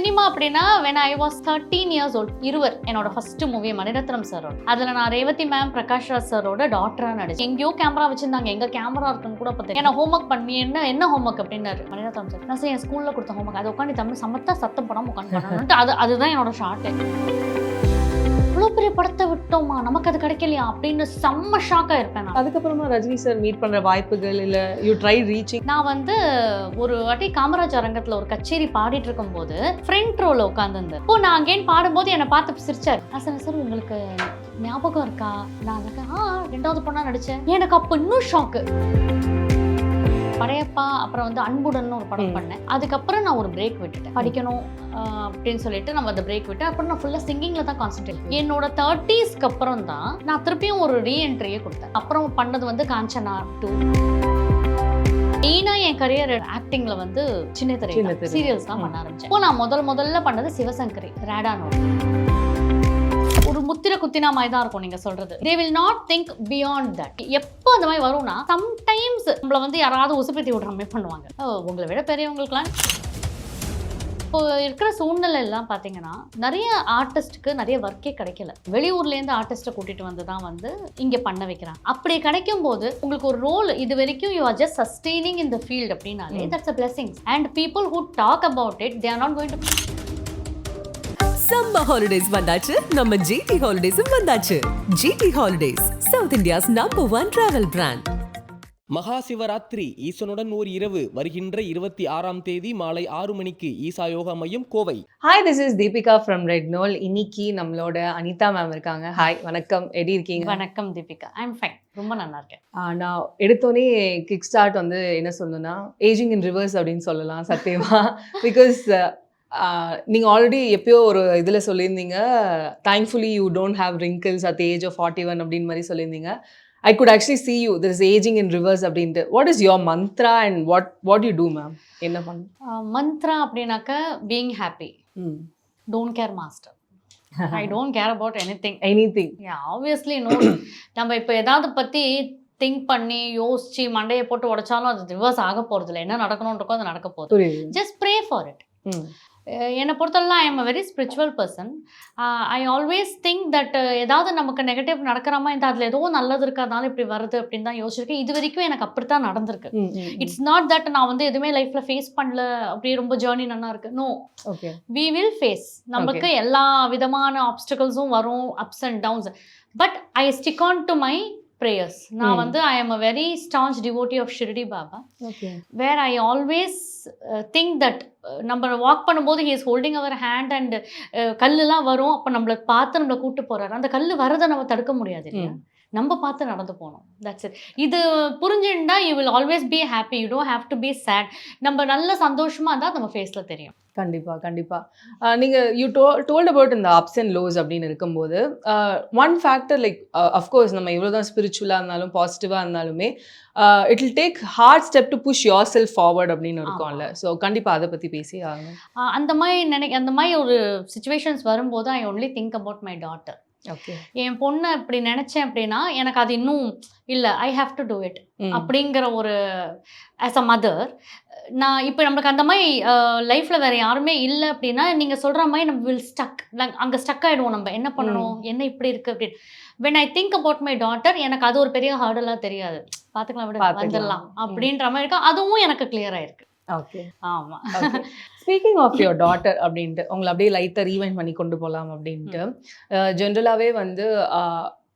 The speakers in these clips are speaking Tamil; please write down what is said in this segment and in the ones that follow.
சினிமா அப்படின்னா when I was thirteen years old Iruvar என்னோட ஃபர்ஸ்ட் மூவி மணிரத்னம் சாரோட அதுல நான் ரேவதி மேம் பிரகாஷ் ராஜ் சாரோட டாக்டரா நடிச்சேன். எங்கேயோ கேமரா வச்சிருந்தாங்க. எங்க கேமரா இருக்குன்னு கூட பார்த்தேன் என்ன ஹோம்ஒர்க் பண்ணி என்ன என்ன ஹோம்ஒர்க் அப்படின்னாரு மணிரத்னம் சார் நான் என் ஸ்கூல்ல கொடுத்த ஹோம்ஒர்க் அதை உட்காந்து தமிழ் சமத்தா சத்தம் போடாம உட்காந்து அது அதுதான் என்னோட ஷார்ட்டு இவ்வளோ பெரிய படத்தை விட்டோமா? நமக்கு அது கிடைக்கலையா? அப்படின்னு செம்ம ஷாக்காக இருப்பேன் நான். அதுக்கப்புறமா ரஜினி சார் மீட் பண்ற வாய்ப்புகள் இல்ல யூ ட்ரை ரீச்சிங் நான் வந்து ஒரு வாட்டி காமராஜ் அரங்கத்துல ஒரு கச்சேரி பாடிட்டு இருக்கும்போது ஃப்ரண்ட் ரோல உட்காந்துருந்தேன் இப்போ நான் அங்கேயும் பாடும்போது என்னை பார்த்து சிரிச்சார். சார் சார் உங்களுக்கு ஞாபகம் இருக்கா? நான் ஆ ரெண்டாவது பொண்ணா நடிச்சேன். எனக்கு அப்போ இன்னும் ஷாக்கு படையப்பா அப்புறம் வந்து அன்புடன் ஒரு படம். பண்ணேன். அதுக்கப்புறம் நான் ஒரு பிரேக் விட்டுட்டேன். படிக்கணும் அப்படின்னு சொல்லிட்டு நம்ம அந்த பிரேக் விட்டு அப்புறம் நான் ஃபுல்லாக சிங்கிங்கில் தான் கான்சென்ட்ரேட் என்னோட தேர்ட்டிஸ்க்கு அப்புறம் தான் நான் திருப்பியும் ஒரு ரீஎன்ட்ரியே கொடுத்தேன். அப்புறம் பண்ணது வந்து காஞ்சனா டூ மெயினாக என் கரியர் ஆக்டிங்ல வந்து சின்ன திரை. சீரியல்ஸ் தான். பண்ண ஆரம்பிச்சேன். இப்போ நான் முதல் முதல்ல பண்ணது சிவசங்கரி ரேடானோ ஒரு முத்திர குத்தினா மாதிரி தான் இருக்கும் நீங்க சொல்றது. They will not think beyond that எப்போ அந்த மாதிரி வரும்னா சம்டைம்ஸ் நம்மள வந்து யாராவது உசுப்பேத்தி விடுற மாதிரி பண்ணுவாங்க. உங்களை விட பெரியவங்களுக்குலாம் இப்போ இருக்கிற சூழ்நிலை எல்லாம் பார்த்தீங்கன்னா நிறைய ஆர்டிஸ்ட்டுக்கு நிறைய ஒர்க்கே கிடைக்கல. வெளியூர்லேருந்து ஆர்டிஸ்ட்டை கூட்டிட்டு வந்து தான் வந்து இங்கே பண்ண வைக்கிறாங்க. அப்படி கிடைக்கும் போது உங்களுக்கு ஒரு ரோல் இது வரைக்கும் you are just sustaining in the field அப்படின்னாலே. That's a blessings and people who talk about it they are not going to summer holidays வந்தாச்சு. நம்ம ஜிடி ஹாலிடேஸும் வந்தாச்சு. GT holidays south India's number one travel brand Maha Shivaratri ஈசனுடன் ஓர் இரவு வருகின்ற இருபத்தி ஆறாம் தேதி மாலை ஆறு மணிக்கு ஈசா யோகா மையம் Kovai. Hi this is Deepika from red Nool இன்னைக்கு நம்மளோட அனிதா மேம் இருக்காங்க. ஹாய் வணக்கம். எப்படி இருக்கீங்க? வணக்கம் தீபிகா ஐ எம் ஃபைன் ரொம்ப நல்லா இருக்கேன். நான் எடுத்தோடனே கிக் ஸ்டார்ட் வந்து என்ன சொல்லணும்னா ஏஜிங் இன் ரிவர்ஸ் அப்படின்னு சொல்லலாம் சத்தியமா. பிகாஸ் நீங்கள் ஆல்ரெடி எப்பயோ ஒரு இதில் சொல்லியிருந்தீங்க thankfully you don't have wrinkles at age of forty one அப்படின்னு மாதிரி சொல்லியிருந்தீங்க. I could actually see you this ageing in reverse அப்படின்ட்டு. What is your mantra and what what you do ma'am என்ன பண்ண? மந்த்ரா அப்படின்னாக்க being happy don't care master I don't care about anything anything obviously no நம்ம இப்போ ஏதாவது பற்றி திங்க் பண்ணி யோசிச்சு மண்டையை போட்டு உடைச்சாலும் அது ரிவர்ஸ் ஆக போகிறது இல்லை என்ன நடக்கணும்னு இருக்கோ அது நடக்க போகுது. ஜஸ்ட் ப்ரே ஃபார் இட் என்னை பொறுத்தவரைலாம் I am a very spiritual person I always think that ஏதாவது நமக்கு நெகட்டிவ் நடக்கிறாமா இந்த அதில் ஏதோ நல்லது இருக்காதனால இப்படி வருது அப்படின்னு தான் யோசிச்சிருக்கேன். இது வரைக்கும் எனக்கு அப்படி தான் நடந்திருக்கு. இட்ஸ் நாட் தட் நான் வந்து எதுவுமே லைஃப்பில் ஃபேஸ் பண்ணல அப்படியே ரொம்ப ஜேர்னி நல்லா இருக்கு. நோ வி வில் ஃபேஸ் நமக்கு எல்லா விதமான ஆப்ஸ்டிகல்ஸும் வரும் ups and downs but I stick on to my prayers நான். வந்து I am a very staunch devotee of Shirdi Baba where I always think that நம்ம வாக் பண்ணும்போது he is holding our hand and கல்லுலாம் வரும். அப்போ நம்மளை பார்த்து நம்மளை கூட்டு போறாரு. அந்த கல் வரதை நம்ம தடுக்க முடியாது இல்லையா? நம்ம பார்த்து நடந்து போகணும். தட்ஸ் இட் இது புரிஞ்சுட்டா you will always be happy you don't have to be sad நம்ம நல்ல சந்தோஷமா இருந்தால் நம்ம ஃபேஸில் தெரியும். கண்டிப்பா கண்டிப்பா. ஆஹ் நீங்க யூ டோ டோல்ட் அபவுட் இந்த அப்ஸ் அண்ட் லோஸ் அப்படின்னு இருக்கும்போது ஒன் ஃபேக்டர் லைக் அஃப்கோர்ஸ் நம்ம எவ்வளோதான் ஸ்பிரிச்சுவலாக இருந்தாலும் பாசிட்டிவாக இருந்தாலுமே it will take hard step to push yourself forward அப்படின்னு இருக்கும்ல. ஸோ கண்டிப்பா அதை பத்தி பேசி ஆகணும். அந்த மாதிரி நினை அந்த மாதிரி ஒரு சுச்சுவேஷன்ஸ் வரும்போது I only think about my daughter okay என் பொண்ணை இப்படி நினச்சேன் அப்படின்னா எனக்கு அது இன்னும் இல்லை I have to do it அப்படிங்கிற ஒரு ஆஸ் அ மதர் நான் இப்போ நம்மளுக்கு அந்த மாதிரி லைஃப்பில் வேறு யாருமே இல்லை அப்படின்னா நீங்கள் சொல்கிற மாதிரி நம்ம வில் ஸ்டக் அங்கே ஸ்டக் ஆகிடுவோம் நம்ம. என்ன பண்ணணும்? என்ன இப்படி இருக்குது அப்படின்னு. When I think about my daughter எனக்கு அது ஒரு பெரிய ஹர்டலாக தெரியாது. பார்த்துக்கலாம் விட. வந்துடலாம். அப்படின்ற மாதிரி இருக்கு? அதுவும் எனக்கு clear ஆயிருக்கு. ஓகே ஆமாம் ஸ்பீக்கிங் ஆஃப் யுவர் டாட்டர் அப்படின்ட்டு உங்களை அப்படியே லைட்டாக ரீவைண்ட் பண்ணி கொண்டு போகலாம் அப்படின்ட்டு ஜென்ரலாகவே வந்து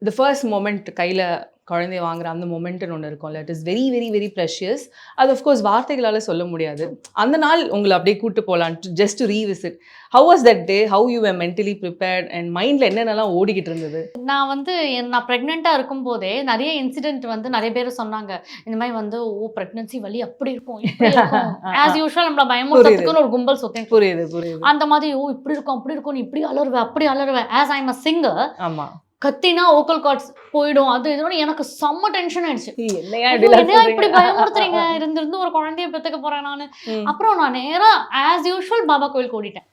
த ஃபர்ஸ்ட் மொமெண்ட் கையில் குழந்தைய வாங்குற அந்த மொமெண்ட்னு ஒன்று இருக்கும்ல. It is very very very precious அது அஃப்கோர்ஸ் வார்த்தைகளால் சொல்ல முடியாது. அந்த நாள் உங்களை அப்படியே கூட்டு போகலாம் just to revisit how was that day how you are mentally prepared and மைண்டில் என்னென்னலாம் ஓடிக்கிட்டு இருந்தது? நான் வந்து நான் ப்ரெக்னெண்ட்டாக இருக்கும்போதே நிறைய இன்சிடென்ட் வந்து நிறைய பேர் சொன்னாங்க. இந்த மாதிரி வந்து ஓ ப்ரெக்னன்சி வலி அப்படி இருக்கும் இருக்கும். ஆஸ் யூஷுவல் நம்மள பயமுறுத்துறதுக்குன்னு ஒரு கும்பல் சுத்தம். புரியுது புரியுது. அந்த மாதிரி ஓ இப்படி இருக்கும் அப்படி இருக்கும் நீ இப்படி அலறுவ அப்படி அலறுவ. ஆஸ் ஐம் அ சிங்கர் ஆமாம் கத்தினா ஓக்கல் கார்ட்ஸ் போயிடும். அது இதோட எனக்கு செம்ம டென்ஷன் ஆயிடுச்சு. இப்படி? பயமுறுத்துறீங்க? இருந்து இருந்து ஒரு குழந்தைய பெத்துக்க போறேன் நானு. அப்புறம் நான் நேரா ஆஸ் யூஷுவல் பாபா கோயிலுக்கு ஓடிட்டேன்.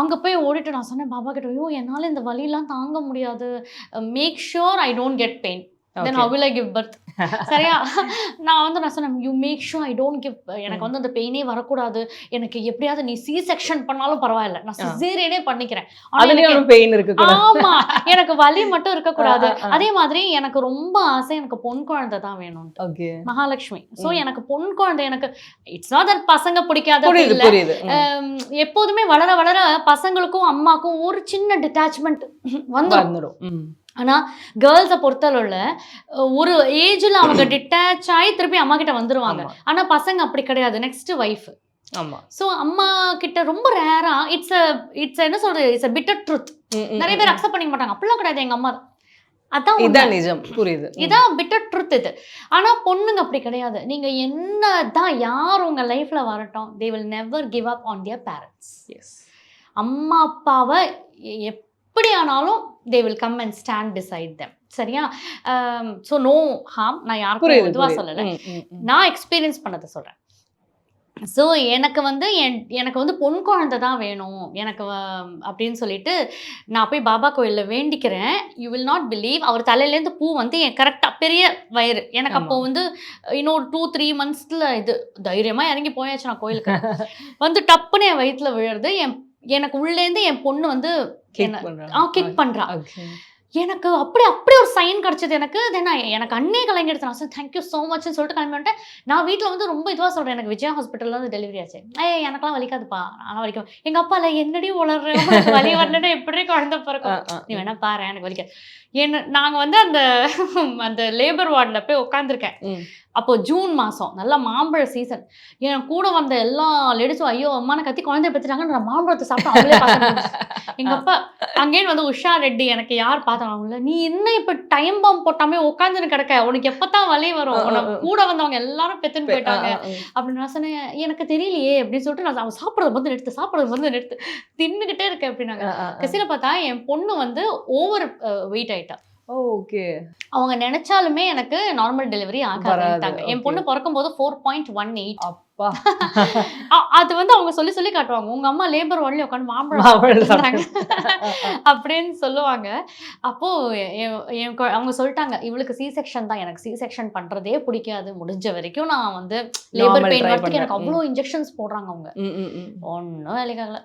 அங்க போய் ஓடிட்டு நான் சொன்னேன் பாபா கிட்ட ஐயோ என்னால இந்த வலியெல்லாம் தாங்க முடியாது. Make sure I don't get pain then will I give birth? சரியா? நான் வந்து நான் சொன்னேன் you make sure I don't give எனக்கு வந்து அந்த பெயினே வரக்கூடாது. எனக்கு எப்படியாவது நீ சி செக்ஷன் பண்ணாலும் பரவாயில்ல. நான். சிசேரியனே பண்ணிக்கிறேன். பெயின் இருக்கு ஆமா. எனக்கு வலி மட்டும் இருக்கக்கூடாது. அதே மாதிரி எனக்கு ரொம்ப ஆசை எனக்கு பொன் குழந்தை தான் வேணும் மகாலட்சுமி. ம். எனக்கு பொன் குழந்தை எனக்கு இட்ஸ் நாட் தட் பசங்க பிடிக்காத எப்போதுமே வளர வளர பசங்களுக்கும் அம்மாக்கும் ஒரு சின்ன டிட்டாச்மெண்ட் வந்துடும் வந்துடும் ம். ஆனா கேர்ள்ஸை பொறுத்தளவுல ஒரு ஏஜ்ல அவங்க டிட்டாச் ஆகி திருப்பி அம்மா கிட்ட வந்துருவாங்க ஆமா. ஆனா பசங்க அப்படி கிடையாது நெக்ஸ்ட் வைஃப் ஆமா சோ அம்மா கிட்ட ரொம்ப ரேரா இட்ஸ் இட்ஸ் என்ன சொல்றது இட்ஸ் பிட்டர் ட்ரூத் நிறைய பேர். அக்செப்ட் பண்ணிக்க மாட்டாங்க அப்படிலாம் கிடையாது எங்க அம்மா தான். அதான். இதான் நிஜம் புரியுது. இதான் பிட்டர் ட்ருத் இது ஆனா பொண்ணுங்க அப்படி கிடையாது நீங்க என்னதான் யார் உங்க லைஃப்ல வரட்டும் they will never give up on their parents Yes. அம்மா அப்பாவை எ- எப்படி ஆனாலும் they will come and stand decide them சரியா ஸோ நோ ஹார்ம் நான் யாருக்கும் புரியுது இதுவா புரியுது. சொல்லலை. நான் எக்ஸ்பீரியன்ஸ் பண்ணதை சொல்கிறேன் ஸோ எனக்கு வந்து என் எனக்கு வந்து பொன் குழந்தை தான் வேணும். எனக்கு வ- அப்படின்னு சொல்லிட்டு நான் போய் பாபா கோயிலில் வேண்டிக்கிறேன். யூ வில் நாட் பிலீவ் அவர் தலையிலேருந்து பூ வந்து என் கரெக்டாக பெரிய வயிறு. எனக்கு. அப்போ வந்து இன்னொரு டூ த்ரீ மந்த்ஸில் இது தைரியமாக இறங்கி போயாச்சு நான் கோயிலுக்கு. வந்து டப்புன்னு என் வயிற்றுல விழுறது. என் எனக்கு உள்ளேருந்து என் பொண்ணு வந்து கிக் Okay. எனக்கு அப்படி அப்படி ஒரு சைன் கிடைச்சது எனக்கு. தென் எனக்கு அண்ணே கலைஞர் நான் சார் தேங்க்யூ ஸோ மச்னு சொல்லிட்டு கிளம்பி வந்துட்டேன். நான் வீட்டில் வந்து ரொம்ப இதுவாக சொல்கிறேன் எனக்கு விஜயா ஹாஸ்பிட்டலில் வந்து டெலிவரி ஆச்சு. ஏய் எனக்கெல்லாம் வலிக்காதுப்பா. ஆனால் வலிக்கும். எங்கள் அப்பா இல்லை என்னடி உளர்ற? வலி வரலன்னா எப்படி குழந்தை பிறக்கும்? நீ வேணா பாரு எனக்கு வலிக்காது. என்ன நாங்கள் வந்து அந்த அந்த லேபர் வார்டில் போய் உட்காந்துருக்கேன். அப்போ ஜூன் மாதம் நல்ல மாம்பழ சீசன் என் கூட வந்த எல்லா லேடிஸும் ஐயோ அம்மான கத்தி குழந்தைய பற்றிட்டாங்கன்னு நான் மாம்பழத்தை சாப்பிட்டு அவங்களே பார்த்து எங்க அப்பா அங்கேயும் வந்து உஷா ரெட்டி எனக்கு யார் பார்த்தாங்க நீ என்ன இப்ப டைம் பாம் போட்டாமே உட்காந்துன்னு கிடக்க உனக்கு எப்பதான் வலி வரும் உனக்கு. கூட வந்தவங்க எல்லாரும் பெத்துன்னு போயிட்டாங்க. அப்படின்னு நான் சொன்னேன் எனக்கு தெரியலையே அப்படின்னு சொல்லிட்டு நான் அவன் சாப்பிட்றது வந்து நிறுத்து சாப்பிட்றது வந்து நிறுத்து தின்னுகிட்டே இருக்கேன் அப்படின்னாங்க. கடைசியில பார்த்தா என் பொண்ணு வந்து ஓவர் வெயிட் ஆயிட்டா ஓகே. அவங்க நினைச்சாலுமே எனக்கு நார்மல் டெலிவரி ஆகாதுட்டாங்க என் பொண்ணு பிறக்கும் போது ஃபோர் பாயிண்ட் ஒன் எயிட் அப்பா அது வந்து அவங்க சொல்லி சொல்லி காட்டுவாங்க. உங்க அம்மா லேபர் வார்டில் உட்காந்து மாம்பழம். அப்படின்னு சொல்லுவாங்க. அப்போ அவங்க சொல்லிட்டாங்க இவளுக்கு சி செக்ஷன் தான். எனக்கு சி செக்ஷன் பண்றதே பிடிக்காது. முடிஞ்ச வரைக்கும் நான் வந்து லேபர் பெயின் வரதுக்கு எனக்கு பண்றேன். அவ்வளோ இன்ஜெக்ஷன்ஸ் போடுறாங்க அவங்க. ம், ம், ம். ஒன்றும் வேலைக்காகல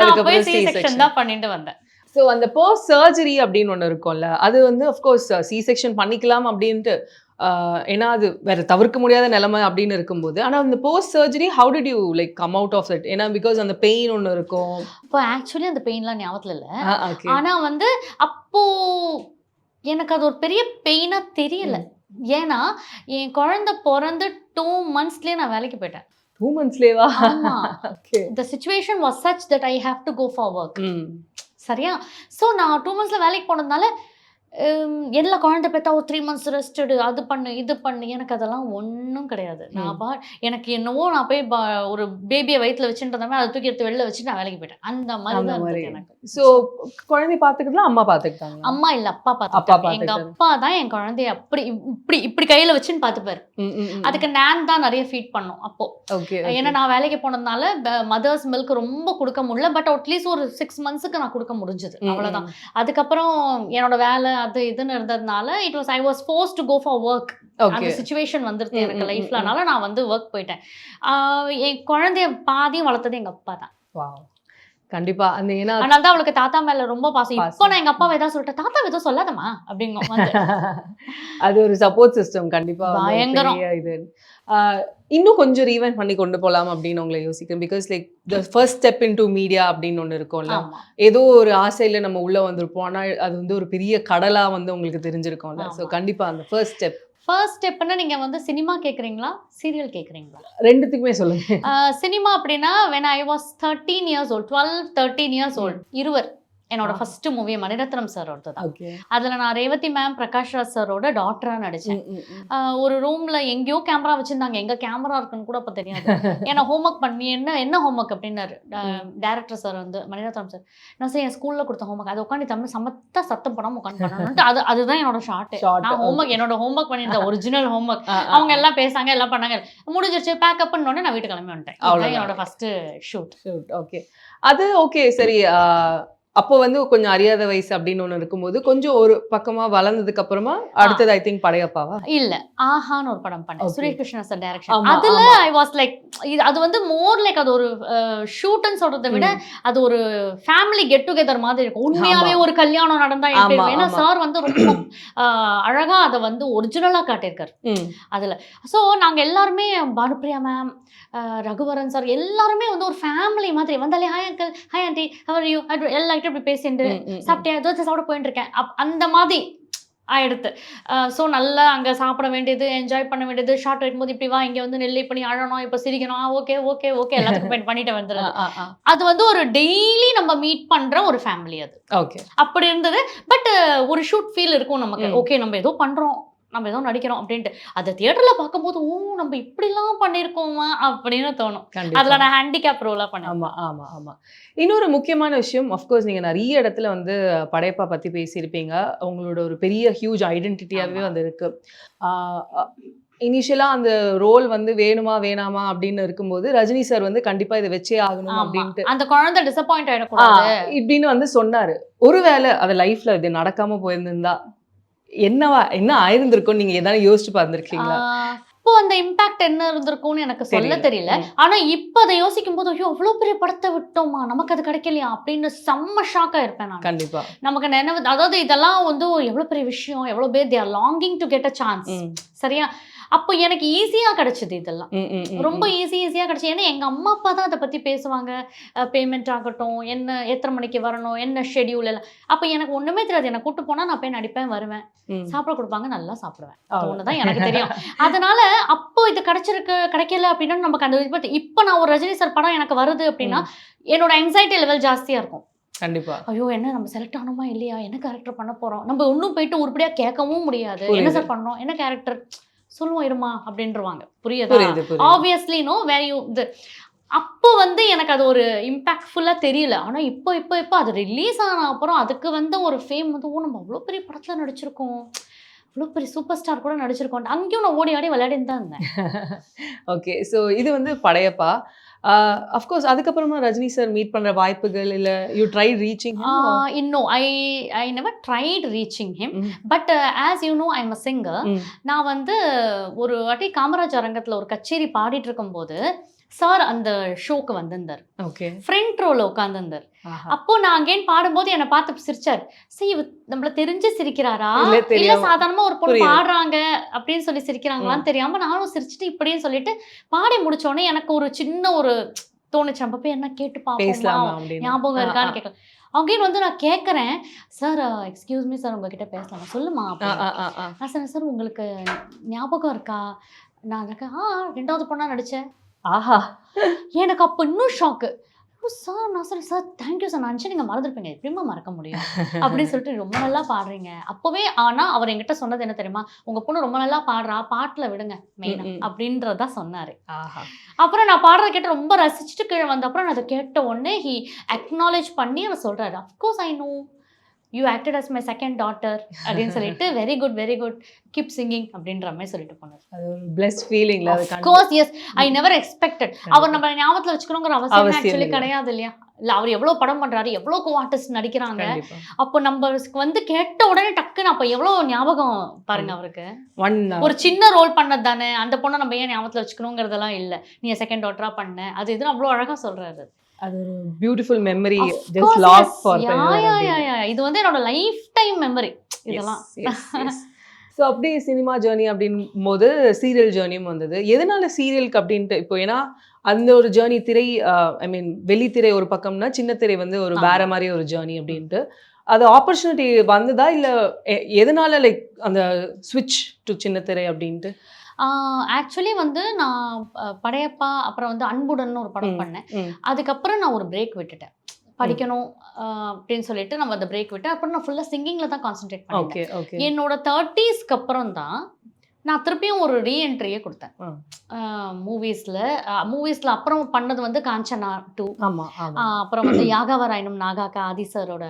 நான் போய் சி. செக்ஷன் தான் பண்ணிட்டு வந்தேன். ஸோ அந்த போஸ்ட் சர்ஜரி அப்படின்னு ஒன்று இருக்கும்ல அது வந்து அஃப்கோர்ஸ் சி செக்ஷன் பண்ணிக்கலாம் அப்படின்ட்டு ஆஹ், ஏன்னா அது வேற தவிர்க்க முடியாத நிலைமை அப்படின்னு இருக்கும்போது. ஆனால் அந்த post surgery how did you like come out of it ஏன்னா பிகாஸ் அந்த பெயின் ஒன்று இருக்கும். இப்போ ஆக்சுவலி அந்த பெயின்லாம் ஞாபகத்துல இல்ல. ஓகே ஆனா வந்து அப்போ எனக்கு அது ஒரு பெரிய பெயினா தெரியல. ஏன்னா என் குழந்தை பிறந்து டூ மந்த்ஸ்லயே நான் வேலைக்கு போயிட்டேன். Two மந்த்ஸ்லேவா situation was such that I have to go for work. ம். சரியா? ஸோ நான் டூ மந்த்ஸில் வேலைக்கு போனதுனால எல்லா குழந்தை பெற்றா ஒரு த்ரீ மந்த்ஸ் ரெஸ்ட் எடு அது பண்ணு இது பண்ணு. எனக்கு அதெல்லாம் ஒன்றும் கிடையாது. நான். பா எனக்கு என்னவோ நான் போய் ப- ஒரு பேபியை வயிற்றுல வச்சுட்டு அதை தூக்கி எடுத்து வெளில வச்சுட்டு நான் வேலைக்கு போயிட்டேன். அந்த மாதிரி தான் எனக்கு. ஸோ குழந்தை பார்த்துக்கிறதுலாம் அம்மா பார்த்துக்கிட்டாங்க அம்மா இல்ல அப்பா அப்பா பார்த்துப்பாங்க எங்க பார்த்துக்கிட்டாரு. அப்பா தான் என் குழந்தைய அப்படி இப்படி இப்படி கையில வச்சுன்னு பார்த்துப்பாரு அதுக்கு நான் தான் நிறைய ஃபீட் பண்ணோம் அப்போ. ஏன்னா நான் வேலைக்கு போனதுனால மதர்ஸ் மில்க் ரொம்ப கொடுக்க முடியல. பட் அட்லீஸ்ட் ஒரு சிக்ஸ் மந்த்ஸுக்கு நான் கொடுக்க முடிஞ்சது. அவ்வளவுதான். அதுக்கப்புறம் என்னோட வேலை அது இதுன்னு இருந்ததுனால it was I was force to go for work அந்த சுச்சுவேஷன் வந்துருது எனக்கு லைஃப்ல அதனால நான் வந்து ஒர்க் போயிட்டேன். என் குழந்தைய பாதியும் வளர்த்தது எங்க அப்பா தான். கண்டிப்பா. அந்த ஏன்னா அதனால தான் அவளுக்கு தாத்தா மேல ரொம்ப பாசம். இப்போ. நான் எங்க அப்பாவை ஏதாவது சொல்லிட்டேன் தாத்தா எதுவும் சொல்லாதம்மா அப்படிங்கும். வந்து அது ஒரு சப்போர்ட் சிஸ்டம் கண்டிப்பா. பயங்கரம். இது. இன்னும் கொஞ்சம் ரீவென்ட் பண்ணி கொண்டு போகலாம் அப்படின்னு உங்களை யோசிக்கிறேன். Because like the first step in to media அப்படின்னு ஒன்று இருக்கும்ல. ஏதோ ஒரு ஆசையில நம்ம உள்ள வந்திருப்போம். ஆனா அது வந்து ஒரு பெரிய கடலா வந்து உங்களுக்கு தெரிஞ்சிருக்கும்ல. ஸோ ஆமா. கண்டிப்பா அந்த ஃபர்ஸ்ட் ஸ்டெப் ஃபர்ஸ்ட் ஸ்டெப்னா நீங்க வந்து சினிமா கேக்குறீங்களா? சீரியல் கேக்குறீங்களா? ரெண்டுத்துக்குமே சொல்லுங்க. சினிமா அப்படின்னா when I was thirteen years old twelve thirteen years old Iruvar. என்னோட. ஃபர்ஸ்ட் மூவி மணிரத்னம் சார் தான் அதுல நான் ரேவதி மேம் பிரகாஷ் ராஜ் சாரோட டாக்டரா நடிச்சேன். ஒரு ரூம்ல எங்கேயோ கேமரா வச்சிருந்தாங்க. எங்க கேமரா இருக்குன்னு கூட அப்ப தெரியாது. ஏன்னா ஹோம்ஒர்க் பண்ணி என்ன என்ன ஹோம்ஒர்க் அப்படின்னாரு டேரக்டர் சார் வந்து மணிரத்னம் சார் நான் சார் என் ஸ்கூல்ல கொடுத்த ஹோம்ஒர்க் அதை உட்காந்து தமிழ் சமத்தா சத்தம் போடாம உட்காந்து பண்ணணும்ட்டு அது அதுதான் என்னோட ஷார்ட் நான் ஹோம்ஒர்க் என்னோட ஹோம்ஒர்க் பண்ணியிருந்தேன் ஒரிஜினல் ஹோம்ஒர்க் அவங்க எல்லாம் பேசாங்க எல்லாம் பண்ணாங்க. முடிஞ்சிருச்சு பேக்கப் பண்ணோடனே நான் வீட்டுக்கு கிளம்பி வந்துட்டேன். என்னோட ஃபர்ஸ்ட் ஷூட் ஓகே அது ஓகே சரி அப்போ வந்து கொஞ்சம் அறியாத வயசு அப்படின்னு ஒண்ணு இருக்கும்போது கொஞ்சம் ஒரு பக்கமா வளர்ந்ததுக்கு அப்புறமா அடுத்தது ஐ திங்க் படையப்பாவா இல்ல ஆஹான்னு ஒரு படம் பண்ணேன். சுரேஷ் கிருஷ்ணா சார் டைரக்ஷன் அதுல. ஐ வாஸ் லைக் இது அது வந்து மோர் லைக் அது ஒரு ஷூட்னு சொல்றதை விட அது ஒரு ஃபேமிலி கெட் டுகெதர் மாதிரி இருக்கும் உண்மையாவே. ஒரு கல்யாணம் நடந்தா எப்படி? ஏன்னா. சார் வந்து ரொம்ப அழகா அதை வந்து ஒரிஜினலா காட்டியிருக்காரு ம். ஸோ நாங்க எல்லாருமே பானுப்ரியா மேம் ரகுவரன் சார் எல்லாருமே வந்து ஒரு ஃபேமிலி மாதிரி வந்தாலே hi uncle hi aunty how are you எல்லார்கிட்டும் இப்படி பேசிட்டு. சாப்பிட்டேன் ஏதோ சாப்பிட போயிட்டு இருக்கேன் அந்த மாதிரி ஆயிடுத்து. ஸோ நல்லா அங்கே சாப்பிட வேண்டியது என்ஜாய் பண்ண வேண்டியது ஷார்ட் வைக்கும்போது இப்படி வா இங்கே வந்து நெல்லி பண்ணி அழணும் இப்போ சிரிக்கணும் ஓகே ஓகே ஓகே எல்லாத்துக்கும் பண்ணிட்டு ஆ. அது வந்து ஒரு டெய்லி நம்ம மீட் பண்ற ஒரு ஃபேமிலி அது. ஓகே அப்படி இருந்தது பட் ஒரு ஷூட் ஃபீல் இருக்கும் நமக்கு. ஓகே நம்ம ஏதோ பண்றோம். நம்ம ஏதோ நடிக்கிறோம் அப்படின்ட்டு. அதை தியேட்டர்ல பார்க்கும்போது ஓ நம்ம இப்படிலாம் பண்ணியிருக்கோமா? அப்படின்னு தோணும். அதுல நான் ஹேண்டிகேப் ரோலா பண்ணேன். ஆமா ஆமா ஆமா. இன்னொரு முக்கியமான விஷயம் அஃப்கோர்ஸ் நீங்க நிறைய இடத்துல வந்து படையப்பா பத்தி பேசியிருப்பீங்க. உங்களோட ஒரு பெரிய ஹியூஜ் ஐடென்டிட்டியாவே ஆமா. வந்து இருக்கு இனிஷியலா அந்த ரோல் வந்து வேணுமா வேணாமா அப்படின்னு இருக்கும்போது ரஜினி சார் வந்து கண்டிப்பா இதை வச்சே ஆகணும். அப்படின்ட்டு. அந்த குழந்தை டிசப்பாயிண்ட் ஆ, ஆயிடக்கூடாது இப்படின்னு வந்து சொன்னாரு. ஒருவேளை அது லைஃப்ல இது நடக்காம போயிருந்திருந்தா என்னவா என்ன ஆயிருந்திருக்கும் நீங்க எதாவது யோசிச்சு பார்த்திருக்கீங்களா? இப்போ அந்த இம்பாக்ட் என்ன இருந்திருக்கும்னு எனக்கு சொல்ல தெரியல. ஆனா இப்ப அதை யோசிக்கும் போது ஐயோ அவ்வளவு பெரிய படத்தை விட்டோமா? நமக்கு அது கிடைக்கலையா? அப்படின்னு செம்ம ஷாக்கா இருப்பேன் நான். கண்டிப்பா. நமக்கு நினைவு அதாவது இதெல்லாம் வந்து எவ்வளவு பெரிய விஷயம்? எவ்வளவு பேர் they are longing to get a chance சரியா? அப்போ எனக்கு ஈஸியா கிடைச்சது இதெல்லாம். ரொம்ப ஈஸி ஈஸியா கிடைச்சு. ஏன்னா எங்க அம்மா அப்பா தான் அதை பத்தி பேசுவாங்க. பேமெண்ட் ஆகட்டும் என்ன எத்தனை மணிக்கு வரணும் என்ன ஷெட்யூல் எல்லாம். அப்ப எனக்கு ஒண்ணுமே தெரியாது. என்ன கூட்டு போனா நான் போய் நடிப்பேன் வருவேன். சாப்பிட கொடுப்பாங்க நல்லா சாப்பிடுவேன். அவ்வளவு. ஒண்ணுதான் எனக்கு தெரியும். அதனால அப்போ இது கிடைச்சிருக்கு கிடைக்கல அப்படின்னா இது பத்தி இப்போ நான் ஒரு ரஜினி சார் படம் எனக்கு வருது அப்படின்னா என்னோட anxiety லெவல் ஜாஸ்தியா இருக்கும். கண்டிப்பா. ஐயோ என்ன நம்ம செலக்ட் ஆனோமா இல்லையா? என்ன கேரக்டர் பண்ண போறோம்? நம்ம இன்னும் போயிட்டு உருப்படியா கேட்கவும் முடியாது. என்ன. சார் பண்ணோம்? என்ன கேரக்டர் சொல்லுவோம் இருமா அப்படின்றவாங்க. புரியுதா? ஆப்வியஸ்லி நோ வேர் யூ இது அப்போ வந்து எனக்கு அது ஒரு இம்பாக்ட்ஃபுல்லாக தெரியல. ஆனால் இப்போ இப்போ இப்போ அது ரிலீஸ் ஆன அப்புறம் அதுக்கு வந்து ஒரு ஃபேம் வந்து ஓ நம்ம அவ்வளோ பெரிய படத்தில் நடிச்சிருக்கோம். அவ்வளோ பெரிய சூப்பர் ஸ்டார் கூட நடிச்சிருக்கோம் அங்கேயும் நான் ஓடி ஆடி விளையாடின்னு தான் இருந்தேன். ஓகே ஸோ இது வந்து படையப்பா. அஃப்கோர்ஸ் அதுக்கப்புறமா ரஜினி சார் மீட் பண்ற வாய்ப்புகள் இல்ல யூ ட்ரை ரீச்சிங் இன்னும் I I never tried reaching him but as you know I am a singer நான் வந்து ஒரு வாட்டி காமராஜ் அரங்கத்தில் ஒரு கச்சேரி பாடிட்டு இருக்கும்போது சார் அந்த ஷோக்கு வந்திருந்தார். ஓகே. ஃப்ரண்ட் ரோல உட்காந்துருந்தார் அப்போ நான் அங்கேன்னு பாடும்போது என்னை பார்த்து சிரிச்சார். சரி இவ நம்மள தெரிஞ்சு சிரிக்கிறாரா? இல்ல. சாதாரணமா ஒரு பொண்ணு. பாடுறாங்க அப்படின்னு சொல்லி சிரிக்கிறாங்களான்னு தெரியாம நானும் சிரிச்சுட்டு இப்படின்னு சொல்லிட்டு பாடி முடிச்ச உடனே எனக்கு ஒரு சின்ன ஒரு தோணுச்சு. நம்ம போய் என்ன கேட்டு பேசலாமா பார்ப்போமா ஞாபகம் இருக்கான்னு ஆ. கேட்கல. அங்கேயும் வந்து நான் கேட்கறேன். சார் எக்ஸ்கியூஸ் மீ சார் உங்ககிட்ட பேசலாம்? சொல்லுமா. நான் சொன்னேன் சார் உங்களுக்கு ஞாபகம் இருக்கா? நான் இருக்கேன் ஆ ரெண்டாவது பொண்ணா நடிச்சேன். ஆஹா எனக்கு அப்போ இன்னும் ஷாக்கு சார் நான் சொல்றேன் சார் தேங்க்யூ சார் நான் நினச்சி நீங்கள் மறந்துருப்பீங்க. எப்படிமா மறக்க முடியும்? அப்படின்னு சொல்லிட்டு ரொம்ப நல்லா பாடுறீங்க. அப்போவே ஆனால் அவர் என்கிட்ட சொன்னது என்ன தெரியுமா? உங்கள் பொண்ணு ரொம்ப நல்லா பாடுறா பாட்டில் விடுங்க மெயினாக. அப்படின்றதா சொன்னார். அப்புறம் நான் பாடுறத கேட்டு ரொம்ப ரசிச்சுட்டு கீழே வந்த அப்புறம் நான் அதை கேட்ட உடனே ஹி அக்னாலேஜ் பண்ணி அவர் சொல்கிறாரு of course I know you acted as my second daughter அப்படின்னு சொல்லிட்டு very good very good keep singing அப்படின்ற மாதிரி சொல்லிட்டு போனார். அது ஒரு பிளஸ் ஃபீலிங்ல அது கண்டிப்பா- course yes I never expected அவர் நம்ம ஞாபகத்துல வச்சுக்கணுங்கிற அவசியம் ஆக்சுவலி. கிடையாது இல்லையா? இல்ல அவர் எவ்வளவு படம் பண்றாரு எவ்வளவு கோ ஆர்டிஸ்ட் நடிக்கிறாங்க அப்போ நம்ம வந்து கேட்ட உடனே டக்குன்னு அப்ப எவ்வளவு ஞாபகம் பாருங்க அவருக்கு. ஒரு சின்ன ரோல் பண்ணது தானே அந்த பொண்ணை நம்ம ஏன் ஞாபகத்துல வச்சுக்கணுங்கிறதெல்லாம் இல்ல. நீ செகண்ட் டாட்டரா பண்ண. அது இதுன்னு அவ்வளவு அழகா சொல்றாரு. அது ஒரு beautiful memory just last. For. இது வந்து என்னோட லைஃப் டைம் மெமரி இதெல்லாம். ஸோ அப்படியே சினிமா ஜேர்னி அப்படின் போது சீரியல் ஜேர்னியும் வந்தது. எதனால சீரியலுக்கு அப்படின்ட்டு இப்போ ஏன்னா அந்த ஒரு ஜேர்னி திரை ஐ மீன் வெளித்திரை ஒரு பக்கம்னா சின்ன திரை வந்து ஒரு. வேற மாதிரி ஒரு ஜேர்னி அப்படின்ட்டு. அது ஆப்பர்ச்சுனிட்டி வந்ததா? இல்லை எதனால லைக் அந்த ஸ்விட்ச் டு சின்ன திரை அப்படின்ட்டு? ஆக்சுவலி வந்து நான் படையப்பா அப்புறம் வந்து அன்புடன் ஒரு படம் பண்ணேன். அதுக்கப்புறம் நான் ஒரு பிரேக் விட்டுட்டேன். படிக்கணும் அப்படின்னு சொல்லிட்டு நம்ம அந்த பிரேக் விட்டு அப்புறம் நான் ஃபுல்லாக சிங்கிங்கில் தான் கான்சென்ட்ரேட் பண்ணேன் என்னோட தேர்ட்டிஸ்க்கு அப்புறம் தான் நான் திருப்பியும் ஒரு ரீஎன்ட்ரியே கொடுத்தேன். மூவிஸில் மூவிஸில் அப்புறம் பண்ணது வந்து காஞ்சனா டூ அப்புறம் வந்து யாகாவராயணம் நாகாக்கா ஆதி சாரோட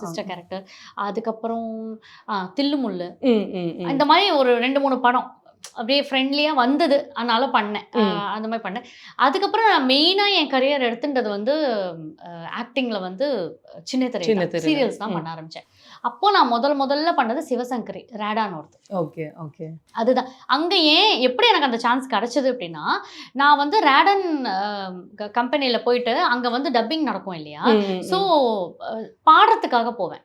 சிஸ்டர் கேரக்டர் அதுக்கப்புறம் ம். இந்த மாதிரி ஒரு ரெண்டு மூணு படம். அப்படியே ஃப்ரெண்ட்லியாக வந்தது. அதனால பண்ணேன். அந்த மாதிரி பண்ணேன். அதுக்கப்புறம் நான் மெயினாக என் கரியர் எடுத்துட்டது வந்து ஆக்டிங்கில் வந்து சின்ன திரை. சீரியல்ஸ் தான். பண்ண ஆரம்பித்தேன் அப்போ நான் முதல் முதல்ல பண்ணது சிவசங்கரி ரேடான்னு ஒருத்தர் ஓகே ஓகே. அதுதான். அங்க ஏன் எப்படி எனக்கு அந்த சான்ஸ் கிடைச்சது அப்படின்னா நான் வந்து ரேடன் கம்பெனியில் போயிட்டு அங்க வந்து டப்பிங் நடக்கும் இல்லையா? ஸோ பாடுறதுக்காக போவேன்.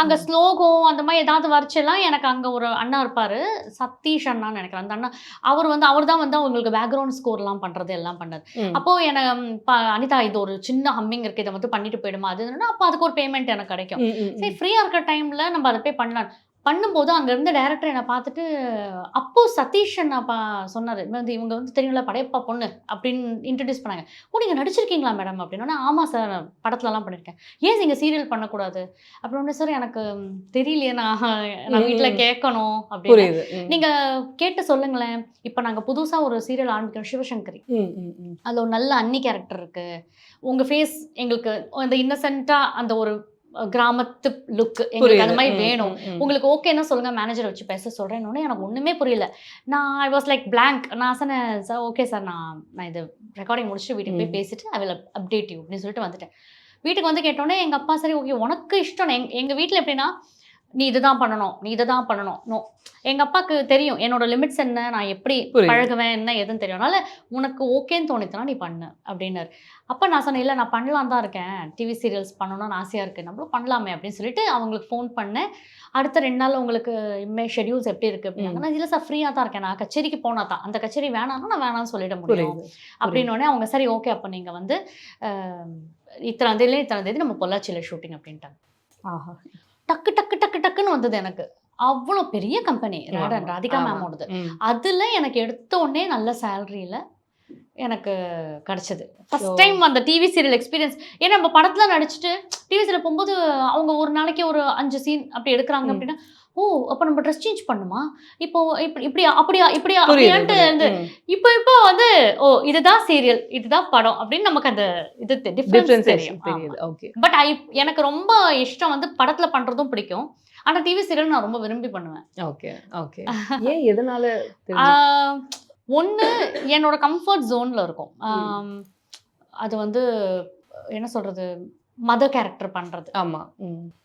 அங்க ஸ்லோகம் அந்த மாதிரி ஏதாவது வரைச்செல்லாம் எனக்கு அங்க ஒரு அண்ணா இருப்பாரு சதீஷ் அண்ணான்னு நினைக்கிறேன். அந்த அண்ணா அவர் வந்து அவர் தான் வந்து அவங்களுக்கு பேக்ரவுண்ட் ஸ்கோர்லாம் பண்றது எல்லாம் பண்ணது. அப்போ எனக்கு அனிதா இது ஒரு சின்ன ஹம்மிங் இருக்கு இதை வந்து பண்ணிட்டு போயிடுமா? அது அப்போ அதுக்கு ஒரு பேமெண்ட் எனக்கு கிடைக்கும். சரி ஃப்ரீயாக இருக்கிற டைமில் நம்ம அதை போய் பண்ணலாம். பண்ணும்போது அங்கே இருந்த டேரக்டர் என்னை பார்த்துட்டு அப்போ சதீஷ் அண்ணா பா சொன்னார். வந்து இவங்க வந்து தெரியும்ல படையப்பா பொண்ணு அப்படின்னு இன்ட்ரடியூஸ் பண்ணாங்க. ஓ நீங்கள் நடிச்சிருக்கீங்களா மேடம் அப்படின்னா ஆமாம் சார் படத்துலலாம் பண்ணியிருக்கேன் ஏன் நீங்கள் சீரியல் பண்ணக்கூடாது? அப்படின்னு சார் எனக்கு தெரியலையே நான் நான் வீட்டில். கேட்கணும் அப்படின்னு. புரியுது. ம். நீங்க கேட்டு சொல்லுங்களேன். இப்போ நாங்க புதுசா ஒரு சீரியல் ஆரம்பிக்கிறோம் சிவசங்கரி. அதுல ஒரு நல்ல அன்னி கேரக்டர் இருக்கு. உங்க ஃபேஸ் எங்களுக்கு அந்த இன்னசென்ட்டா அந்த ஒரு கிராமத்து லுக் எங்களுக்கு. அந்த மாதிரி வேணும். உங்களுக்கு ஓகேன்னா சொல்லுங்க மேனேஜரை வச்சு பேச சொல்றேன்னு எனக்கு ஒண்ணுமே புரியல நான் ஐ வாஸ் லைக் blank நான் சொன்னேன் சார் ஓகே சார் நான் நான் இது ரெக்கார்டிங் முடிச்சுட்டு வீட்டுக்கு போய். பேசிட்டு ஐ வில் அப்டேட் யூ அப்படின்னு சொல்லிட்டு வந்துட்டேன் வீட்டுக்கு வந்து கேட்டோன்னே எங்க அப்பா சரி ஓகே உனக்கு இஷ்டம் எங்க எங்க வீட்ல எப்படின்னா நீ இதுதான் பண்ணணும் நீ இதை தான் பண்ணணும். நோ எங்க அப்பாவுக்கு தெரியும் என்னோட லிமிட்ஸ் என்ன நான் எப்படி. பழகுவேன் என்ன எதுன்னு தெரியும். அதனால உனக்கு ஓகேன்னு தோணிச்சுனா நீ பண்ணு அப்படின்னாரு. அப்போ நான் சொன்னேன் இல்லை நான் பண்ணலாம் தான் இருக்கேன். டிவி சீரியல்ஸ் பண்ணணும்னு ஆசையாக இருக்குது நம்மளும் பண்ணலாமே அப்படின்னு சொல்லிட்டு அவங்களுக்கு ஃபோன் பண்ணேன். அடுத்த ரெண்டு நாள் உங்களுக்கு இனிமே ஷெடியூல்ஸ் எப்படி இருக்குது அப்படின்னாங்க நான் இல்லை சார் ஃப்ரீயாக தான் இருக்கேன். நான் கச்சேரிக்கு போனா தான். அந்த கச்சேரி வேணாம்னா நான் வேணாம்னு சொல்லிட முடியும். அப்படின்னோடனே அவங்க சரி ஓகே அப்போ நீங்கள் வந்து அஹ், இத்தனை தேதியில இத்தனை தேதி நம்ம பொள்ளாச்சியில் ஷூட்டிங் அப்படின்ட்டாங்க. ஆஹா. டக்கு டக்கு டக்கு டக்குன்னு வந்தது எனக்கு அவ்வளோ பெரிய கம்பெனி ராடன் ராதிகா ஆமா. மேமோடது ம். அதுல எனக்கு எடுத்த உடனே நல்ல சேலரியில எனக்கு கிடைச்சது ஃபர்ஸ்ட் So- டைம் அந்த டிவி சீரியல் எக்ஸ்பீரியன்ஸ் ஏன்னா நம்ம படத்துல நடிச்சுட்டு டிவி சீரியல் போகும்போது அவங்க ஒரு நாளைக்கு ஒரு அஞ்சு சீன் அப்படி எடுக்கிறாங்க. அப்படின்னா ஓ அப்போ நம்ம ட்ரெஸ் சேஞ்ச் பண்ணுமா? இப்போ இப்படி இப்படியா அப்படியா இப்படியா அப்படியான்ட்டு. வந்து. இப்போ இப்போ வந்து ஓ இதுதான் சீரியல் இதுதான் படம் அப்படின்னு நமக்கு அந்த இது டிஃபரன்ஸ் தெரியும். தெரியுது. ஓகே பட் ஐ எனக்கு ரொம்ப இஷ்டம் வந்து படத்துல பண்றதும் பிடிக்கும். ஆனா டிவி சீரியல் நான் ரொம்ப விரும்பி பண்ணுவேன். ஓகே ஓகே ஏன் எதனால ஒன்று என்னோட கம்ஃபர்ட் ஜோனில் இருக்கும். அது வந்து என்ன சொல்கிறது மதர் கேரக்டர் பண்ணுறது ஆமா.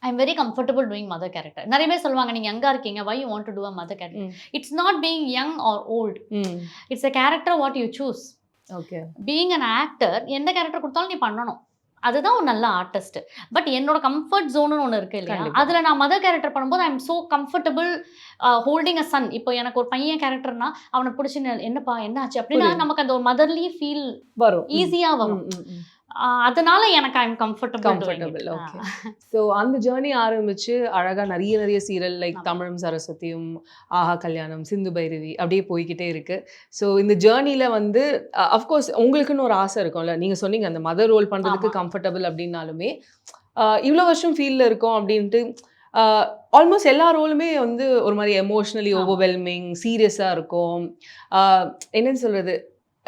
I am very comfortable doing mother character நிறைய பேர் சொல்லுவாங்க நீங்கள் எங்கே இருக்கீங்க why you want to do a mother character. It's not being young or old. It's a character what you choose okay being an actor எந்த கேரக்டர் கொடுத்தாலும் நீ பண்ணணும். அதுதான் ஒரு நல்ல ஆர்டிஸ்ட் பட் என்னோட கம்ஃபர்ட் ஜோன்னு ஒன்று இருக்கு இல்லையா. அதில் நான் மதர் கேரக்டர் பண்ணும்போது I am so comfortable holding a son இப்போ எனக்கு ஒரு பையன் கேரக்டர்னா அவனை பிடிச்சி என்னப்பா என்ன ஆச்சு அப்படின்னா. நமக்கு அந்த ஒரு மதர்லி ஃபீல் வரும். ஈஸியாக வரும். அதனால எனக்கு I am comfortable comfortable okay so அந்த ஜேர்னி ஆரம்பிச்சு அழகா நிறைய நிறைய சீரியல் லைக். தமிழும் சரஸ்வதியும் ஆஹா கல்யாணம் சிந்து பைரவி அப்படியே போய்கிட்டே இருக்கு. ஸோ இந்த ஜேர்னில வந்து அஃப்கோர்ஸ் உங்களுக்குன்னு ஒரு ஆசை இருக்கும்ல. நீங்க சொன்னீங்க அந்த மதர் ரோல் பண்றதுக்கு ஆமா. கம்ஃபர்டபுள் அப்படின்னாலுமே இவ்வளோ வருஷம் ஃபீல்டில் இருக்கோம் அப்படின்ட்டு ஆல்மோஸ்ட் எல்லா ரோலுமே வந்து ஒரு மாதிரி எமோஷ்னலி. ஓவர்வெல்மிங் சீரியஸாக இருக்கும். என்னன்னு சொல்றது?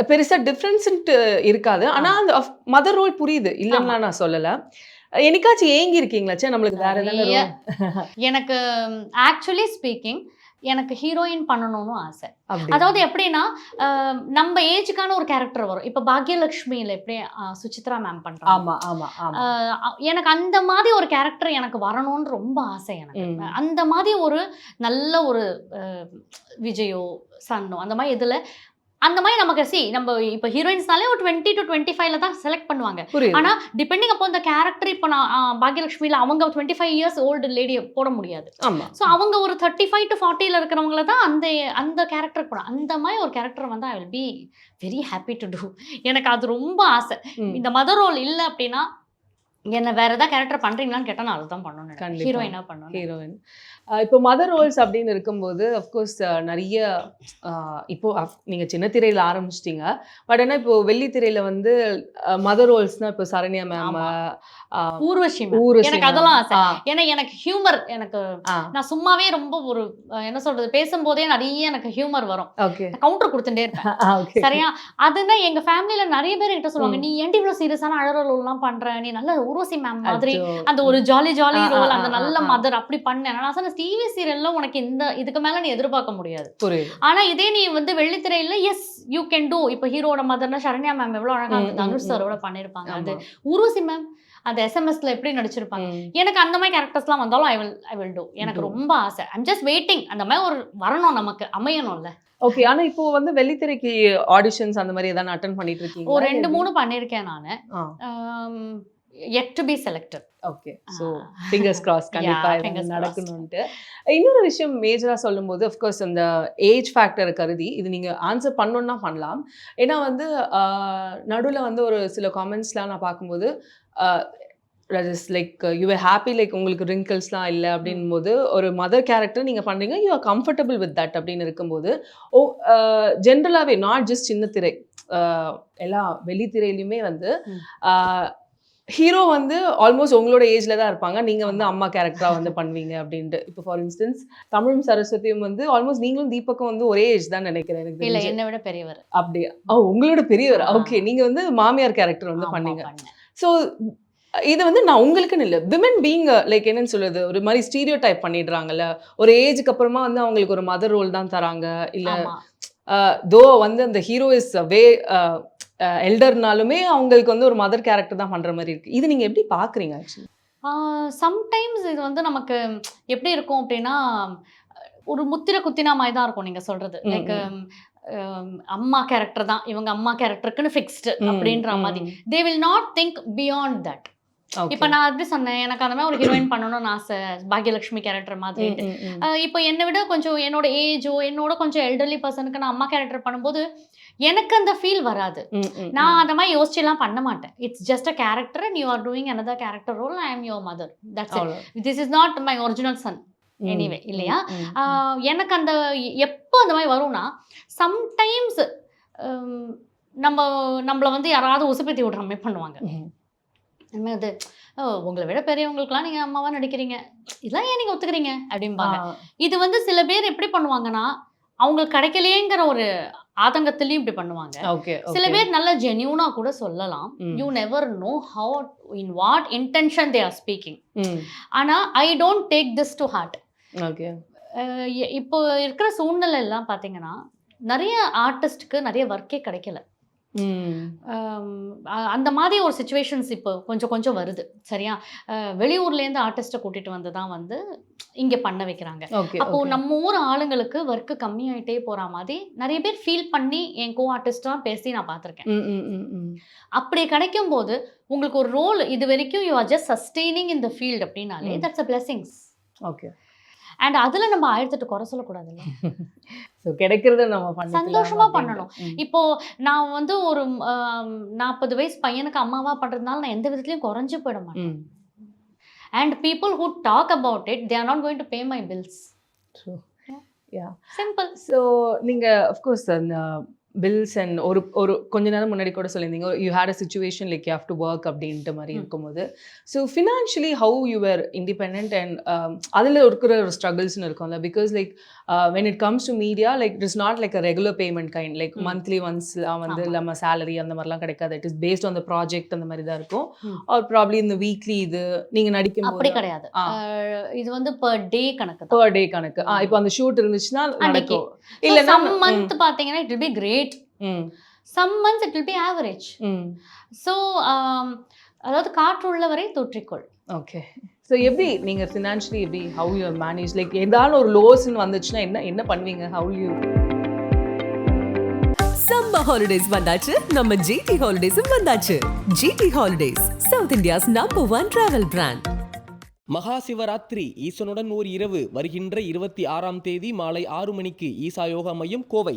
பெருசா டிஃப்ரென்ஸ்ன்ட்டு இருக்காது. ஆனா அந்த மதர் ரோல் புரியுது. இல்லைன்னா நான் சொல்லல. என்னைக்காச்சும் ஏங்கி இருக்கீங்களா ச்சே நம்மளுக்கு வேற ஏதாவது எனக்கு ஆக்சுவலி ஸ்பீக்கிங் எனக்கு ஹீரோயின் பண்ணணும்னு ஆசை. அதாவது எப்படின்னா நம்ம ஏஜுக்கான ஒரு கேரக்டர் வரும். இப்போ பாக்யலட்சுமியில் எப்படி சுசித்ரா மேம் அ- எனக்கு அந்த மாதிரி ஒரு கேரக்டர் எனக்கு வரணும்னு ரொம்ப ஆசை எனக்கு. அந்த மாதிரி ஒரு நல்ல ஒரு விஜயோ சன்னோ அந்த மாதிரி இதில் அந்த மாதிரி நமக்கு சி நம்ம இப்போ ஹீரோயின்ஸ்னாலே ஒரு டுவெண்ட்டி டு டுவெண்ட்டி ஃபைவ்ல தான் செலக்ட் பண்ணுவாங்க. புரியுது. ஆனா டிபெண்டிங் அப்போ இந்த கேரக்டர் இப்போ நான் பாக்யலட்சுமியில் அவங்க டுவெண்ட்டி ஃபைவ் இயர்ஸ் ஓல்டு லேடியை போட முடியாது. ஸோ அவங்க ஒரு தேர்ட்டி ஃபைவ் டு ஃபார்ட்டியில் இருக்கிறவங்கள தான் அந்த அந்த கேரக்டர் போடும் அந்த மாதிரி ஒரு கேரக்டர் வந்து I will be very happy to do எனக்கு அது ரொம்ப ஆசை. இந்த மதர் ரோல் இல்லை அப்படின்னா என்ன வேற ஏதாவது கேரக்டர் பண்றீங்களான்னு கேட்டா நான் அதுதான் பண்ணணும். ஹீரோயினா பண்ணணும் ஹீரோயின் இப்போ மதர் ரோல்ஸ் அப்படின்னு இருக்கும்போது அஃப்கோர்ஸ் நிறைய இப்போ of- நீங்க சின்ன திரையில ஆரம்பிச்சிட்டீங்க பட் ஆனா இப்போ வெள்ளி திரையில வந்து மதர் ரோல்ஸ்னா இப்போ சரண்யா மேம். ஊர்வஷி. ஊர்வசி எனக்கு. அதெல்லாம் ஆசை ஏன்னா எனக்கு ஹியூமர் எனக்கு நான் சும்மாவே ரொம்ப ஒரு என்ன சொல்றது பேசும்போதே நிறைய எனக்கு ஹியூமர் வரும். கவுண்டர் கொடுத்துட்டே இருப்பேன். சரியா அதுதான் எங்க ஃபேமிலில நிறைய பேர் என்கிட்ட சொல்லுவாங்க. நீ ஏன்டி இவ்வளவு சீரியஸான அழற ரோல்லாம் பண்ற நீ நல்ல ஊர்வசி மேம் மாதிரி. அந்த ஒரு ஜாலி ஜாலி ரோல் அந்த நல்ல. மதர் அப்படி பண்ணேன் நான் டிவி சீரியல்ல உனக்கு இந்த இதுக்கு மேல நீ எதிர்பார்க்க முடியாது. ஆனா இதே நீ வந்து வெள்ளித்திரையில எஸ் யூ கேன் டூ இப்போ ஹீரோட மதர்னா சரண்யா மேம் எவ்வளவு அழகா தனுஷ். சாரோட பண்ணிருப்பாங்க அது. ஊர்வசி மேம் அந்த எஸ்எம்எஸ்ல எப்படி நடிச்சிருப்பாங்க. எனக்கு அந்த மாதிரி கேரக்டர்ஸ்லாம் வந்தாலும் I will I will do எனக்கு. ரொம்ப ஆசை. ஐம் ஜஸ்ட் வெயிட்டிங் அந்த மாதிரி ஒரு வரணும் நமக்கு. அமையணும்ல. ஓகே ஆனா இப்போ வந்து வெள்ளித்திரைக்கு ஆடிஷன்ஸ் அந்த மாதிரி ஏதாவது அட்டன் பண்ணிட்டு இருக்கீங்க ஒரு ரெண்டு மூணு பண்ணியிருக்கேன் நான். Had to be selected okay so fingers cross கண்டிப்பா Yeah, இது fingers crossed. நடக்கணும்ட்டு இன்னொரு விஷயம் மேஜரா சொல்லும்போது அஃப்கோர்ஸ் அந்த ஏஜ் ஃபேக்டரை கருதி இது நீங்க ஆன்சர் பண்ணணும்னா பண்ணலாம். ஏன்னா வந்து நடுவுல வந்து ஒரு சில காமெண்ட்ஸ்லாம் நான் பார்க்கும்போது like you are happy like உங்களுக்கு ரிங்கிள்ஸ்லாம் இல்லை அப்படின் போது ஒரு மதர் கேரக்டர் நீங்கள் பண்ணுறீங்க you are comfortable with that அப்படின்னு இருக்கும்போது ஓ ஜென்ரலாகவே நாட் ஜஸ்ட் சின்ன திரை எல்லா வெளித்திரையிலையுமே வந்து. ஹீரோ வந்து ஆல்மோஸ்ட் உங்களோட ஏஜ்ல தான் இருப்பாங்க. நீங்க வந்து அம்மா கேரக்டரா வந்து பண்ணுவீங்க அப்படின்ட்டு. இப்போ ஃபார் இன்ஸ்டன்ஸ் தமிழும் சரஸ்வதியும் வந்து ஆல்மோஸ்ட் நீங்களும் தீபக்கும் வந்து ஒரே ஏஜ் தான் நினைக்கிறேன் எனக்கு இல்ல. என்னை விட பெரியவர். அப்படியா? ஓ உங்களோட பெரியவர். ஓகே நீங்க வந்து மாமியார் கேரக்டர் வந்து பண்ணீங்க. ஸோ இது வந்து நான் உங்களுக்குன்னு இல்லை. விமன் பீங் லைக் என்னன்னு சொல்றது? ஒரு மாதிரி ஸ்டீரியோ டைப் பண்ணிடுறாங்கல்ல. ஒரு ஏஜுக்கு அப்புறமா வந்து அவங்களுக்கு ஒரு மதர் ரோல் தான் தராங்க. இல்ல தோ வந்து அந்த ஹீரோ இஸ் வே எல்டர்னாலுமே அவங்களுக்கு வந்து ஒரு மதர் கேரக்டர் தான் பண்ற மாதிரி இருக்கு. இது நீங்க எப்படி பாக்குறீங்க ஆக்சுவலி? சம்டைம்ஸ் இது வந்து நமக்கு எப்படி இருக்கும் அப்படின்னா ஒரு முத்திர குத்தினா மாதிரி தான் இருக்கும் நீங்க சொல்றது. ம், லைக் அம்மா கேரக்டர் தான் இவங்க அம்மா கேரக்டருக்குன்னு ஃபிக்ஸ்டு அப்படின்ற மாதிரி. They will not think beyond that இப்போ நான் எப்படி சொன்னேன் எனக்கு அந்த மாதிரி ஒரு ஹீரோயின் பண்ணணும்னு ஆசை பாக்யலட்சுமி கேரக்டர் மாதிரி. இப்போ என்னை விட கொஞ்சம் என்னோட ஏஜோ என்னோட கொஞ்சம் எல்டர்லி பர்சனுக்கு நான் அம்மா கேரக்டர் பண்ணும்போது எனக்கு அந்த ஃபீல் வராது. நான் அந்த மாதிரி யோசிச்சுலாம் பண்ண மாட்டேன். It's just a character and you are doing another character role I am your mother that's this is not my original son anyway, இல்லையா? எனக்கு அந்த எப்போ அந்த மாதிரி வரும்னா சம்டைம்ஸ் நம்ம நம்மளை வந்து யாராவது உசுப்பேத்தி விடுற மாதிரி பண்ணுவாங்க. அது "ஓ, உங்களை விட பெரியவங்களுக்குலாம் நீங்கள் அம்மாவா நடிக்கிறீங்க? இதெல்லாம் ஏன் நீங்கள் ஒத்துக்கிறீங்க? அப்படிம்பாங்க. இது வந்து சில பேர் எப்படி பண்ணுவாங்கன்னா அவங்களுக்கு கிடைக்கலையேங்கிற ஒரு ஆதங்கத்திலையும் இப்படி பண்ணுவாங்க. ஓகே சில பேர் நல்ல ஜென்யூனா கூட சொல்லலாம். You never know how in what intention they are speaking ஆனா I don't take this to heart okay. இப்போ இருக்கிற சூழ்நிலை எல்லாம் பார்த்தீங்கன்னா நிறைய ஆர்டிஸ்ட்க்கு நிறைய ஒர்க்கே கிடைக்கல. அந்த மாதிரி ஒரு சுச்சுவேஷன்ஸ் இப்போ கொஞ்சம் கொஞ்சம் வருது. சரியா? வெளியூர்லேருந்து ஆர்டிஸ்ட்டை கூட்டிட்டு வந்து தான் வந்து இங்கே பண்ண வைக்கிறாங்க. ஓகே அப்போ நம்ம ஊர் ஆளுங்களுக்கு ஒர்க்கு கம்மியாயிட்டே போற மாதிரி நிறைய பேர் ஃபீல் பண்ணி என் கோ ஆர்டிஸ்டாக பேசி நான் பார்த்துருக்கேன். அப்படி கிடைக்கும் போது உங்களுக்கு ஒரு ரோல் இது வரைக்கும் யூ ஆர் ஜஸ்ட் சஸ்டெய்னிங் இந்த ஃபீல்ட் அப்படின்னாலே. That's a blessings okay. And அதுல நம்ம ஆயிரத்தெட்டு குறை சொல்லக்கூடாதுல்ல ஸோ கிடைக்கிறத நம்ம பண்ணிக்கலாம் சந்தோஷமா அப்படின்ட்டு. பண்ணணும். இப்போ நான் வந்து ஒரு நாற்பது வயசு பையனுக்கு அம்மாவா பண்றதுனால நான் எந்த விதத்துலயும் குறைஞ்சு போயிட மாட்டேன். And people who talk about it they are not going to pay my bills True. Yeah. Simple so நீங்கள் அஃப்கோர்ஸ் அந்த பில்ஸ் அண்ட் ஒரு ஒரு கொஞ்ச நேரம் முன்னாடி கூட சொல்லியிருந்தீங்க you had a situation like you have to work அப்படின்ட்டு மாதிரி. இருக்கும்போது. So financially how you are independent and அதில் இருக்கிற ஒரு ஸ்ட்ரகிள்ஸ்னு இருக்கும்ல because like when it comes to media like it is not like a regular payment kind like. Monthly ஒன்ஸ்லாம் வந்து. நம்ம சேலரி அந்த மாதிரிலாம் கிடைக்காது. It is based on the project அந்த மாதிரி தான் இருக்கும். ஆர் ப்ராப்ளி இந்த வீக்லி இது நீங்கள் நடிக்கும் அப்படி கிடையாது. இது வந்து per டே கணக்கு பர் டே கணக்கு. இப்போ அந்த ஷூட் இருந்துச்சுன்னா. நடக்கும். இல்லைன்னா மந்த் பாத்தீங்கன்னா it be great some months it will be average hmm. So அதாவது காற்று உள்ளவரை தொற்றிக்கொள். ஓகே. ஸோ எப்படி நீங்கள் ஃபினான்ஷியலி எப்படி ஹவு யூ மேனேஜ் லைக் ஏதாவது ஒரு லோஸ்ன்னு வந்துச்சுன்னா என்ன என்ன பண்ணுவீங்க? ஹவு யூ சம்மர் ஹாலிடேஸ் வந்தாச்சு. நம்ம ஜிடி ஹாலிடேஸும் வந்தாச்சு. GT holidays south India's number one travel brand Maha Shivaratri ஈசனுடன் ஓர் இரவு வருகின்ற இருபத்தி ஆறாம் தேதி மாலை ஆறு மணிக்கு ஈசா யோகா மையம் கோவை.